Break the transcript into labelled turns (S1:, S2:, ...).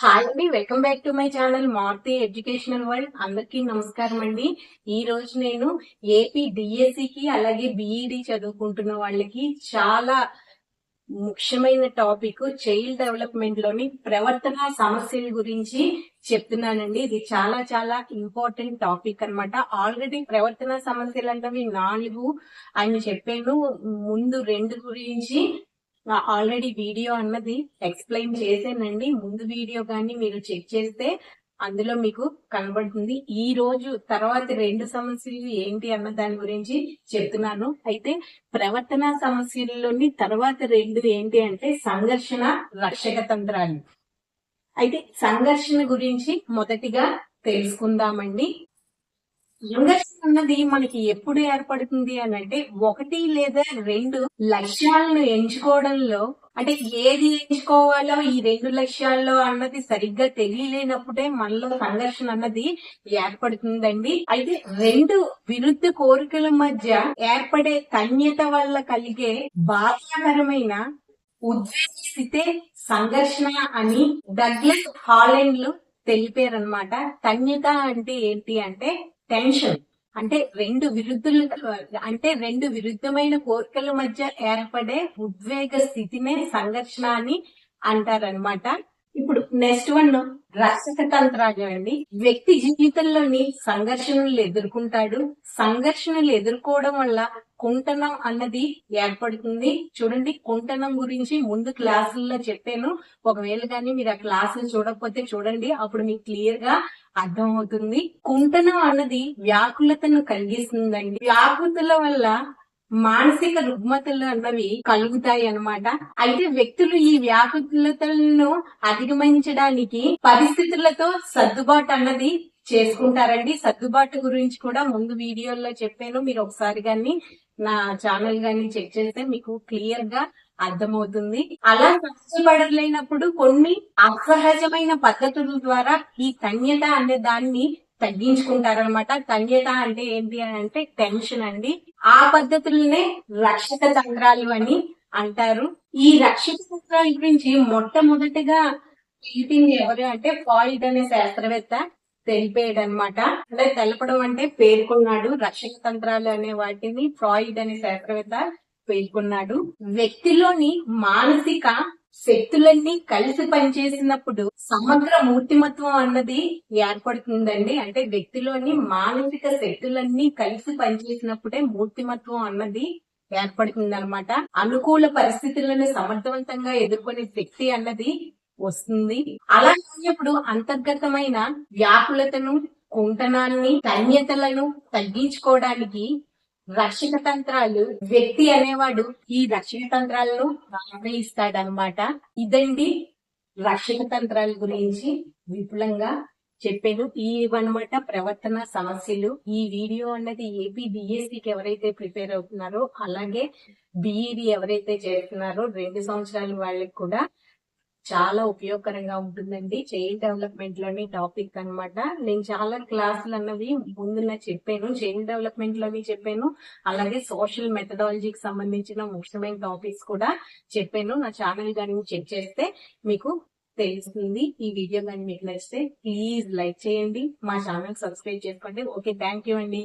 S1: Hi అండి. Welcome back to my channel Maruti educational world. అందరికీ నమస్కారం అండి. ఈ రోజు నేను ఏపీ డిఎస్సికి అలాగే బిఈడి చదువుకుంటున్న వాళ్ళకి చాలా ముఖ్యమైన టాపిక్ చైల్డ్ డెవలప్మెంట్లోని ప్రవర్తన సమస్యల గురించి చెప్తున్నానండి. ఇది చాలా చాలా ఇంపార్టెంట్ టాపిక్ అన్నమాట. ఆల్రెడీ ప్రవర్తన సమస్యలు అంటే నాలుగు ఆయన చెప్పాను. ముందు రెండు గురించి ఆల్రెడీ వీడియో అన్నది ఎక్స్ప్లెయిన్ చేసానండి ముందు వీడియో కానీ మీరు చెక్ చేస్తే అందులో మీకు కనబడుతుంది. ఈ రోజు తర్వాత రెండు సమస్యలు ఏంటి అన్న దాని గురించి చెప్తున్నాను. అయితే ప్రవర్తన సమస్యల్లోని తర్వాత రెండు ఏంటి అంటే సంఘర్షణ రక్షక తంత్రాలు. అయితే సంఘర్షణ గురించి మొదటిగా తెలుసుకుందామండి. సంఘర్షణ అన్నది మనకి ఎప్పుడు ఏర్పడుతుంది అని అంటే ఒకటి లేదా రెండు లక్ష్యాలను ఎంచుకోవడంలో అంటే ఏది ఎంచుకోవాలో ఈ రెండు లక్ష్యాల్లో అన్నది సరిగ్గా తెలియలేనప్పుడే మనలో సంఘర్షణ అన్నది ఏర్పడుతుందండి. అయితే రెండు విరుద్ధ కోరికల మధ్య ఏర్పడే తన్యత వల్ల కలిగే బాధాకరమైన ఉద్వేగ సంఘర్షణ అని డగ్లస్ హాలెండ్లు తెలిపారనమాట తన్యత అంటే ఏంటి అంటే టెన్షన్. అంటే రెండు విరుద్ధులు అంటే రెండు విరుద్ధమైన కోరికల మధ్య ఏర్పడే ఉద్వేగ స్థితినే సంఘర్షణ అని అంటారనమాట ఇప్పుడు నెక్స్ట్ వన్ రక్షక తంత్రాలు అండి. వ్యక్తి జీవితంలోని సంఘర్షణలు ఎదుర్కొంటాడు. సంఘర్షణలు ఎదుర్కోవడం వల్ల కుంటనం అన్నది ఏర్పడుతుంది. చూడండి కుంటనం గురించి ముందు క్లాసుల్లో చెప్పాను. ఒకవేళ కానీ మీరు ఆ క్లాసులు చూడకపోతే చూడండి అప్పుడు మీకు క్లియర్గా అర్థమవుతుంది? కుంటనం అన్నది వ్యాకులతను కలిగిస్తుందండి. వ్యాకులతల వల్ల మానసిక రుగ్మతలు అన్నవి కలుగుతాయి అన్నమాట. అయితే వ్యక్తులు ఈ వ్యాకులతలను అధిగమించడానికి పరిస్థితులతో సర్దుబాటు అన్నది చేసుకుంటారండి. సర్దుబాటు గురించి కూడా ముందు వీడియోలో చెప్పాను. మీరు ఒకసారి గాని నా ఛానల్ గాని చెక్ చేస్తే మీకు క్లియర్గా అర్థమవుతుంది. అలా కష్టపడలేనప్పుడు కొన్ని అసహజమైన పద్ధతుల ద్వారా ఈ తన్యత అనే దాన్ని తగ్గించుకుంటారనమాట తన్యత అంటే ఏంటి అని అంటే టెన్షన్ అండి. ఆ పద్ధతులనే రక్షక తంత్రాలు అని అంటారు. ఈ రక్షక తంత్రాల గురించి మొట్టమొదటిగా తెలిపింది ఎవరు అంటే ఫాయిడ్ అనే శాస్త్రవేత్త తెలిపేయడం అనమాట అంటే తెలపడం అంటే పేర్కొన్నాడు రక్షక తంత్రాలు అనే వాటిని ఫ్రాయిడ్ అనే శాస్త్రవేత్త పేర్కొన్నాడు. వ్యక్తిలోని మానసిక శక్తులన్నీ కలిసి పనిచేసినప్పుడు సమగ్ర మూర్తిమత్వం అన్నది ఏర్పడుతుందండి. అంటే వ్యక్తిలోని మానసిక శక్తులన్నీ కలిసి పనిచేసినప్పుడే మూర్తిమత్వం అన్నది ఏర్పడుతుంది అనమాట అనుకూల పరిస్థితులను సమర్థవంతంగా ఎదుర్కొనే శక్తి అన్నది వస్తుంది. అలాగే అంతర్గతమైన వ్యాకులతను కుంటనాన్ని ధన్యతలను తగ్గించుకోవడానికి రక్షణ తంత్రాలు వ్యక్తి అనేవాడు ఈ రక్షణ తంత్రాలను ఆశ్రయిస్తాడనమాట ఇదండి రక్షణ తంత్రాల గురించి విపులంగా చెప్పాను. ఈ అనమాట ప్రవర్తన సమస్యలు. ఈ వీడియో అన్నది ఏపీ బిఎస్సికి ఎవరైతే ప్రిపేర్ అవుతున్నారో అలాగే బిఈడి ఎవరైతే చేస్తున్నారో రెండు సంవత్సరాల వాళ్ళకి కూడా చాలా ఉపయోగకరంగా ఉంటుందండి. చైల్డ్ డెవలప్మెంట్లోని టాపిక్ అనమాట నేను చాలా క్లాసులు అన్నవి ముందున్న చెప్పాను. చైల్డ్ డెవలప్మెంట్లోని చెప్పాను. అలాగే సోషల్ మెథడాలజీకి సంబంధించిన ముఖ్యమైన టాపిక్స్ కూడా చెప్పాను. నా ఛానల్ కానీ చెక్ చేస్తే మీకు తెలుస్తుంది. ఈ వీడియో కానీ మీకు నచ్చితే ప్లీజ్ లైక్ చేయండి. మా ఛానల్ సబ్స్క్రైబ్ చేసుకోండి. ఓకే థ్యాంక్ యూ అండి.